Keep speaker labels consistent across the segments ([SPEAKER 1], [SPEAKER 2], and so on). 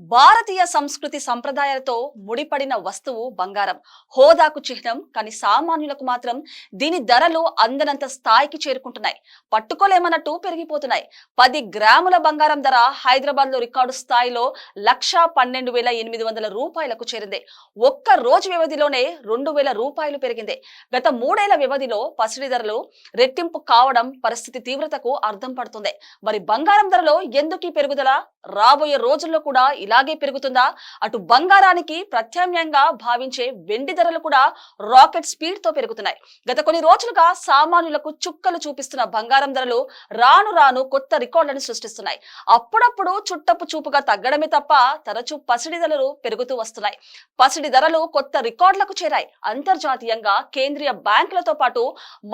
[SPEAKER 1] భారతీయ సంస్కృతి సంప్రదాయాలతో ముడిపడిన వస్తువు బంగారం. హోదాకు చిహ్నం కానీ సామాన్యులకు మాత్రం దీని ధరలు అందనంత స్థాయికి చేరుకుంటున్నాయి. పట్టుకోలేమన్నట్టు పెరిగిపోతున్నాయి. పది గ్రాముల బంగారం ధర హైదరాబాద్లో రికార్డు స్థాయిలో లక్షా పన్నెండు వేల ఎనిమిది వందల రూపాయలకు చేరింది. ఒక్క రోజు వ్యవధిలోనే రెండు వేల రూపాయలు పెరిగింది. గత మూడేళ్ళ వ్యవధిలో పసిడి ధరలు రెట్టింపు కావడం పరిస్థితి తీవ్రతకు అర్థం పడుతుంది. మరి బంగారం ధరలో ఎందుకు ఈ పెరుగుదల? రాబోయే రోజుల్లో కూడా ఇలాగే పెరుగుతుందా? అటు బంగారానికి ప్రత్యామ్నాయంగా భావించే వెండి ధరలు కూడా రాకెట్ స్పీడ్తో పెరుగుతున్నాయి. గత కొన్ని రోజులుగా సామాన్యులకు చుక్కలు చూపిస్తున్న బంగారం ధరలు రాను రాను కొత్త రికార్డులను సృష్టిస్తున్నాయి. అప్పుడప్పుడు చుట్టపు చూపుగా తగ్గడమే తప్ప తరచూ పసిడి ధరలు పెరుగుతూ వస్తున్నాయి. పసిడి ధరలు కొత్త రికార్డులకు చేరాయి. అంతర్జాతీయంగా కేంద్రీయ బ్యాంకులతో పాటు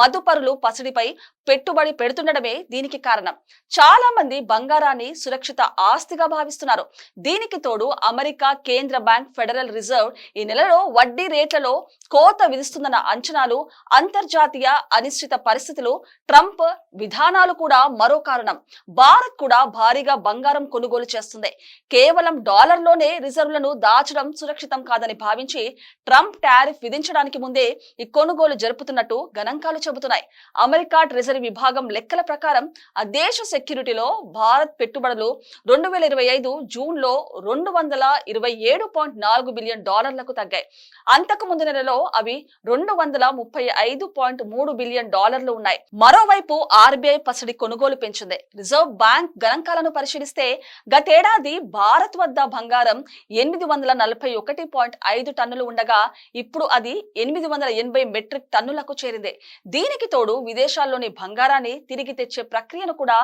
[SPEAKER 1] మదుపరులు పసిడిపై పెట్టుబడి పెడుతుండడమే దీనికి కారణం. చాలా మంది బంగారాన్ని సురక్షిత ఆస్తిగా భావిస్తున్నారు. దీనికి తోడు అమెరికా కేంద్ర బ్యాంక్ ఫెడరల్ రిజర్వ్ ఈ నెలలో వడ్డీ రేట్లలో కోత విధిస్తుందన్న అంచనాలు అంతర్జాతీయ అనిశ్చిత పరిస్థితులు ట్రంప్ విధానాలు కూడా మరో కారణం. భారత్ కూడా భారీగా బంగారం కొనుగోలు చేస్తుంది. కేవలం డాలర్లోనే రిజర్వ్లను దాచడం సురక్షితం కాదని భావించి ట్రంప్ టారిఫ్ విధించడానికి ముందే ఈ కొనుగోలు జరుపుతున్నట్టు గణాంకాలు చెబుతున్నాయి. అమెరికా ట్రెజరీ విభాగం లెక్కల ప్రకారం ఆ దేశ సెక్యూరిటీలో భారత్ పెట్టుబడులు రెండు వేల ఇరవై ఐదు జూన్లో రెండు వందల ఇరవై ఏడు పాయింట్ నాలుగు బిలియన్ డాలర్లకు తగ్గాయి. అంతకు ముందు నెలలో అవి రెండు వందల ముప్పై ఐదు పాయింట్ మూడు బిలియన్ డాలర్లు ఉన్నాయి. మరోవైపు ఆర్బీఐ పసిడి కొనుగోలు పెంచింది. రిజర్వ్ బ్యాంక్ గణాంకాలను పరిశీలిస్తే గతేడాది భారత్ వద్ద బంగారం ఎనిమిది వందల నలభై ఒకటి పాయింట్ ఐదు టన్నులు ఉండగా ఇప్పుడు అది ఎనిమిది వందల ఎనభై మెట్రిక్ టన్నులకు చేరింది. దీనికి తోడు విదేశాల్లోని బంగారాన్ని తిరిగి తెచ్చే ప్రక్రియను కూడా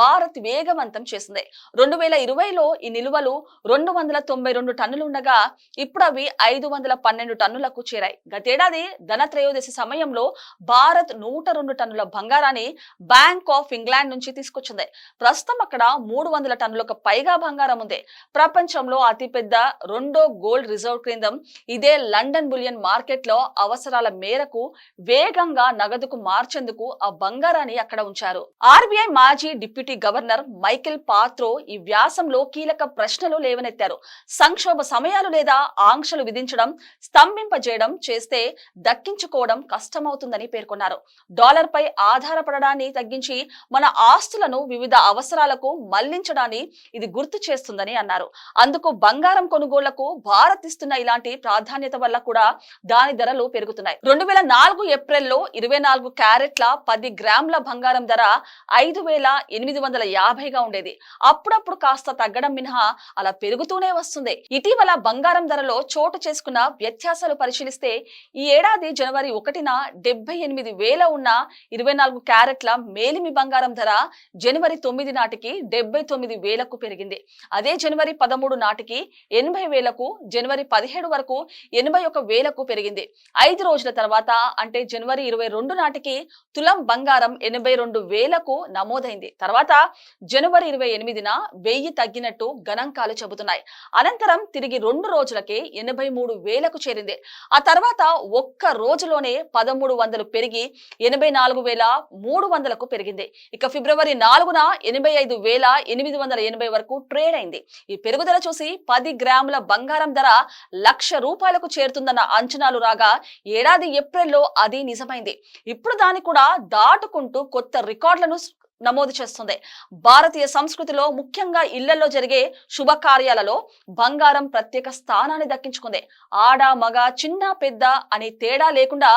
[SPEAKER 1] భారత్ వేగవంతం చేసింది. రెండు వేల ఇరవైలో ఈ నిల్వలు రెండు వందల తొంభై రెండు టన్నులు ఉండగా ఇప్పుడు అవి ఐదు వందల పన్నెండు టన్నులకు చేరాయి. గతేడాది ధనత్రయోదశి సమయంలో భారత్ నూట రెండు టన్నుల బంగారాన్ని బ్యాంక్ ఆఫ్ ఇంగ్లాండ్ నుంచి తీసుకొచ్చింది. ప్రస్తుతం అక్కడ మూడు వందల టన్నులకు పైగా బంగారం ఉంది. ప్రపంచంలో అతిపెద్ద రెండో గోల్డ్ రిజర్వ్ కేంద్రం. ఇదే లండన్ బులియన్ మార్కెట్లో అవసరాల మేరకు వేగంగా నగదుకు మార్చేందుకు ఆ బంగారం బంగారాన్ని అక్కడ ఉంచారు. ఆర్బీఐ మాజీ డిప్యూటీ గవర్నర్ మైకేల్ పాత్రో ఈ వ్యాసంలో కీలక ప్రశ్నలు లేవనెత్తారు. సంక్షోభ సమయాలు లేదా ఆంక్షలు విధించడం స్తంభింపజేయడం చేస్తే దక్కించుకోవడం కష్టమవుతుందని పేర్కొన్నారు. డాలర్ పై ఆధారపడడాన్ని తగ్గించి మన ఆస్తులను వివిధ అవసరాలకు మళ్ళించడాన్ని ఇది గుర్తు చేస్తుందని అన్నారు. అందుకు బంగారం కొనుగోళ్ళకు భారత్ ఇస్తున్న ఇలాంటి ప్రాధాన్యత వల్ల కూడా దాని ధరలు పెరుగుతున్నాయి. రెండు వేల నాలుగు ఏప్రిల్లో ఇరవై నాలుగు క్యారెట్ల పది గ్రాముల బంగారం ధర ఐదు వేల ఎనిమిది వందల యాభైగా ఉండేది. అప్పుడప్పుడు కాస్త తగ్గడం మినహా అలా పెరుగుతూనే వస్తుంది. ఇటీవల బంగారం ధరలో చోటు చేసుకున్న వ్యత్యాసాలు పరిశీలిస్తే ఈ ఏడాది జనవరి ఒకటిన డెబ్బై ఎనిమిది వేల ఉన్న ఇరవై నాలుగు క్యారెట్ల మేలిమి బంగారం ధర జనవరి తొమ్మిది నాటికి డెబ్బై తొమ్మిది వేలకు పెరిగింది. అదే జనవరి పదమూడు నాటికి ఎనభై వేలకు జనవరి పదిహేడు వరకు ఎనభై ఒక వేలకు పెరిగింది. ఐదు రోజుల తర్వాత అంటే జనవరి ఇరవై రెండు నాటికి తులం బంగారం ఎనభై రెండు వేలకు నమోదైంది. తర్వాత జనవరి ఇరవై ఎనిమిదిన వెయ్యి తగ్గినట్టు గణాంకాలు చెబుతున్నాయి. అనంతరం తిరిగి రెండు రోజులకే ఎనభై మూడు వేలకు చేరింది. ఆ తర్వాత ఒక్క రోజులోనే పదమూడు వందలు పెరిగి ఎనభై నాలుగు వేల మూడు వందలకు పెరిగింది. ఇక ఫిబ్రవరి నాలుగున ఎనభై ఐదు వేల ఎనిమిది వందల ఎనభై వరకు ట్రేడ్ అయింది. ఈ పెరుగుదల చూసి పది గ్రాముల బంగారం ధర లక్ష రూపాయలకు చేరుతుందన్న అంచనాలు రాగా ఏడాది ఏప్రిల్లో అది నిజమైంది. ఇప్పుడు దాన్ని కూడా దాటుకుంటూ కొత్త రికార్డులను నమోదు చేస్తుంది. భారతీయ సంస్కృతిలో ముఖ్యంగా ఇళ్ళలో జరిగే శుభకార్యాలలో బంగారం ప్రత్యేక స్థానాన్ని దక్కించుకుంది. ఆడ మగ చిన్న పెద్ద అనే తేడా లేకుండా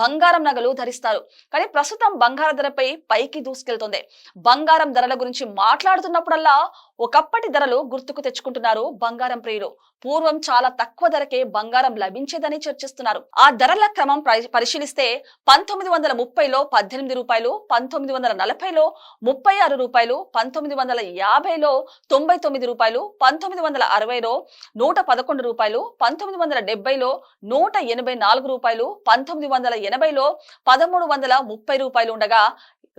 [SPEAKER 1] బంగారం నగలు ధరిస్తారు. కానీ ప్రస్తుతం బంగారం ధరపై పైకి దూసుకెళ్తుంది. బంగారం ధరల గురించి మాట్లాడుతున్నప్పుడల్లా ఒకప్పటి ధరలు గుర్తుకు తెచ్చుకుంటున్నారు బంగారం ప్రియులు. పూర్వం చాలా తక్కువ ధరకే బంగారం లభించేదని చర్చిస్తున్నారు. ఆ ధరల క్రమం పరిశీలిస్తే పంతొమ్మిది వందల ముప్పైలో పద్దెనిమిది రూపాయలు పంతొమ్మిది వందల నలభైలో ముప్పై ఆరు రూపాయలు పంతొమ్మిది వందల యాభైలో తొంభై తొమ్మిది రూపాయలు పంతొమ్మిది వందల అరవైలో నూట పదకొండు రూపాయలు పంతొమ్మిది వందల డెబ్బైలో నూట ఎనభై నాలుగు రూపాయలు పంతొమ్మిది వందల ఎనభైలో పదమూడు వందల ముప్పై రూపాయలు ఉండగా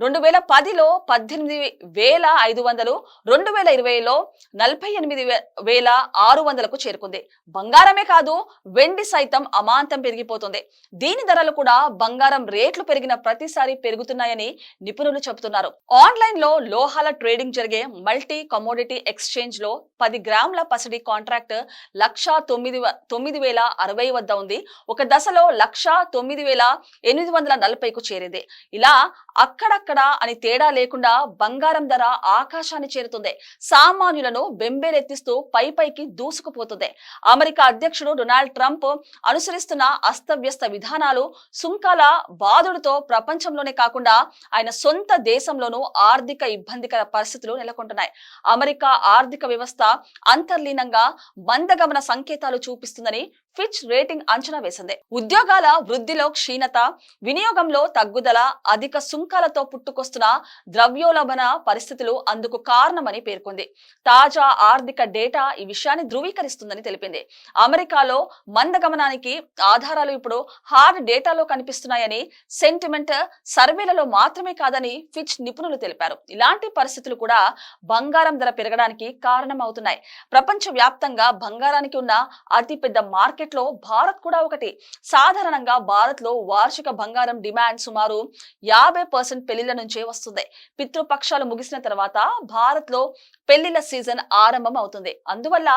[SPEAKER 1] రెండు వేల పదిలో పద్దెనిమిది వేల ఐదు వందలు రెండు వేల ఇరవైలో నలభై ఎనిమిది వేల ఆరు వందలకు చేరుకుంది. బంగారమే కాదు వెండి సైతం అమాంతం పెరిగిపోతుంది. దీని ధరలు కూడా బంగారం రేట్లు పెరిగిన ప్రతిసారి పెరుగుతున్నాయని నిపుణులు చెబుతున్నారు. ఆన్లైన్లో లోహాల ట్రేడింగ్ జరిగే మల్టీ కమోడిటీ ఎక్స్చేంజ్లో పది గ్రాముల పసిడి కాంట్రాక్ట్ లక్ష తొమ్మిది తొమ్మిది వేల అరవై వద్ద ఉంది. ఒక దశలో లక్ష తొమ్మిది వేల ఎనిమిది వందల నలభైకు చేరింది. ఇలా అక్కడ అక్కడక్కడ అని తేడా లేకుండా బంగారం ధర ఆకాశాన్ని చేరుతుంది. సామాన్యులను బెంబేలెత్తిస్తూ పై పైకి దూసుకుపోతుంది. అమెరికా అధ్యక్షుడు డొనాల్డ్ ట్రంప్ అనుసరిస్తున్న అస్తవ్యస్త విధానాలు సుంకాల బాధుడితో ప్రపంచంలోనే కాకుండా ఆయన సొంత దేశంలోనూ ఆర్థిక ఇబ్బందికర పరిస్థితులు నెలకొంటున్నాయి. అమెరికా ఆర్థిక వ్యవస్థ అంతర్లీనంగా మందగమన సంకేతాలు చూపిస్తుందని ఫిచ్ రేటింగ్ అంచనా వేసింది. ఉద్యోగాల వృద్ధిలో క్షీణత వినియోగంలో తగ్గుదల అధిక సుంకాలతో పుట్టుకొస్తున్న ద్రవ్యోల్బణ పరిస్థితులు అందుకు కారణమని పేర్కొంది. తాజా ఆర్థిక డేటా ఈ విషయాన్ని ధృవీకరిస్తుందని తెలిపింది. అమెరికాలో మందగమనానికి ఆధారాలు ఇప్పుడు హార్డ్ డేటాలో కనిపిస్తున్నాయని సెంటిమెంట్ సర్వేలలో మాత్రమే కాదని ఫిచ్ నిపుణులు తెలిపారు. ఇలాంటి పరిస్థితులు కూడా బంగారం ధర పెరగడానికి కారణమవుతున్నాయి. ప్రపంచ వ్యాప్తంగా బంగారానికి ఉన్న అతిపెద్ద మార్కెట్లో భారత్ కూడా ఒకటి. సాధారణంగా భారత్లో వార్షిక బంగారం డిమాండ్ సుమారు యాభై పర్సెంట్ పెళ్ళిల నుంచే వస్తుంది. పితృపక్షాలు ముగిసిన తర్వాత భారత్లో పెళ్ళిళ్ళ సీజన్ ఆరంభం అవుతుంది అందువల్ల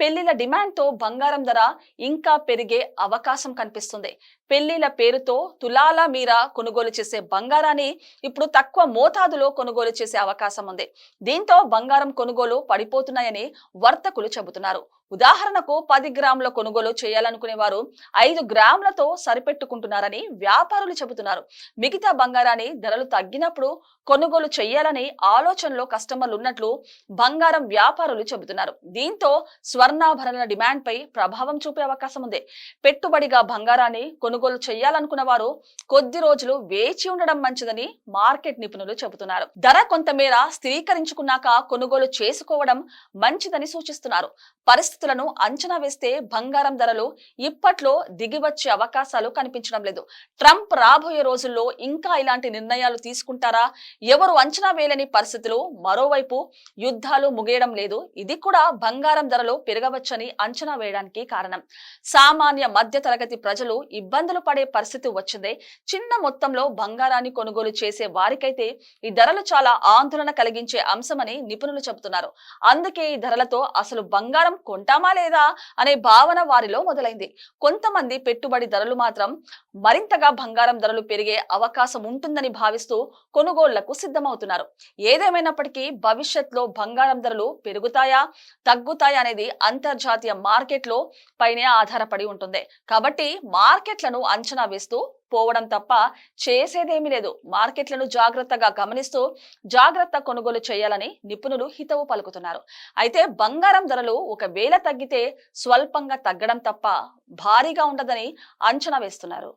[SPEAKER 1] పెళ్ళిల డిమాండ్తో బంగారం ధర ఇంకా పెరిగే అవకాశం కనిపిస్తుంది. పెళ్ళిల పేరుతో తులాల మీర కొనుగోలు చేసే బంగారాన్ని ఇప్పుడు తక్కువ మోతాదులో కొనుగోలు చేసే అవకాశం ఉంది. దీంతో బంగారం కొనుగోలు పడిపోతున్నాయని వర్తకులు చెబుతున్నారు. ఉదాహరణకు పది గ్రాముల కొనుగోలు చేయాలనుకునే వారు ఐదు గ్రాములతో సరిపెట్టుకుంటున్నారని వ్యాపారులు చెబుతున్నారు. మిగతా బంగారాన్ని ధరలు తగ్గినప్పుడు కొనుగోలు చేయాలని ఆలోచనలో కస్టమర్లు ఉన్నట్లు బంగారం వ్యాపారులు చెబుతున్నారు. దీంతో స్వర్ణాభరణల డిమాండ్ పై ప్రభావం చూపే అవకాశం ఉంది. పెట్టుబడిగా బంగారాన్ని కొనుగోలు చేయాలనుకున్న వారు కొద్ది రోజులు వేచి ఉండడం మంచిదని మార్కెట్ నిపుణులు చెబుతున్నారు. ధర కొంతమేర స్థిరీకరించుకున్నాక కొనుగోలు చేసుకోవడం మంచిదని సూచిస్తున్నారు. పరిస్థితులను అంచనా వేస్తే బంగారం ధరలు ఇప్పట్లో దిగివచ్చే అవకాశాలు కనిపించడం లేదు. ట్రంప్ రాబోయే రోజుల్లో ఇంకా ఇలాంటి నిర్ణయాలు తీసుకుంటారా? ఎవరు అంచనా వేయలేని పరిస్థితులు మరోవైపు యుద్ధాలు ముగియడం లేదు. ఇది కూడా బంగారం ధరలు పెరగవచ్చని అంచనా వేయడానికి కారణం. సామాన్య మధ్య తరగతి ప్రజలు ఇబ్బందులు పడే పరిస్థితి వచ్చింది. చిన్న మొత్తంలో బంగారాన్ని కొనుగోలు చేసే వారికైతే ఈ ధరలు చాలా ఆందోళన కలిగించే అంశమని నిపుణులు చెబుతున్నారు. అందుకే ఈ ధరలతో అసలు బంగారం కొంటామా లేదా అనే భావన వారిలో మొదలైంది. కొంతమంది పెట్టుబడి ధరలు మాత్రం మరింతగా బంగారం ధరలు పెరిగే అవకాశం ఉంటుందని భావిస్తూ కొనుగోళ్ళకు సిద్ధమవుతున్నారు. ఏదేమైనప్పటికీ భవిష్యత్తులో బంగారం ధరలు పెరుగుతాయా తగ్గుతాయా అనేది అంతర్జాతీయ మార్కెట్లో పైనే ఆధారపడి ఉంటుంది. కాబట్టి మార్కెట్లను అంచనా వేస్తూ పోవడం తప్ప చేసేదేమీ లేదు. మార్కెట్లను జాగ్రత్తగా గమనిస్తూ జాగ్రత్త కొనుగోలు చేయాలని నిపుణులు హితవు పలుకుతున్నారు. అయితే బంగారం ధరలు ఒకవేళ తగ్గితే స్వల్పంగా తగ్గడం తప్ప భారీగా ఉండదని అంచనా వేస్తున్నారు.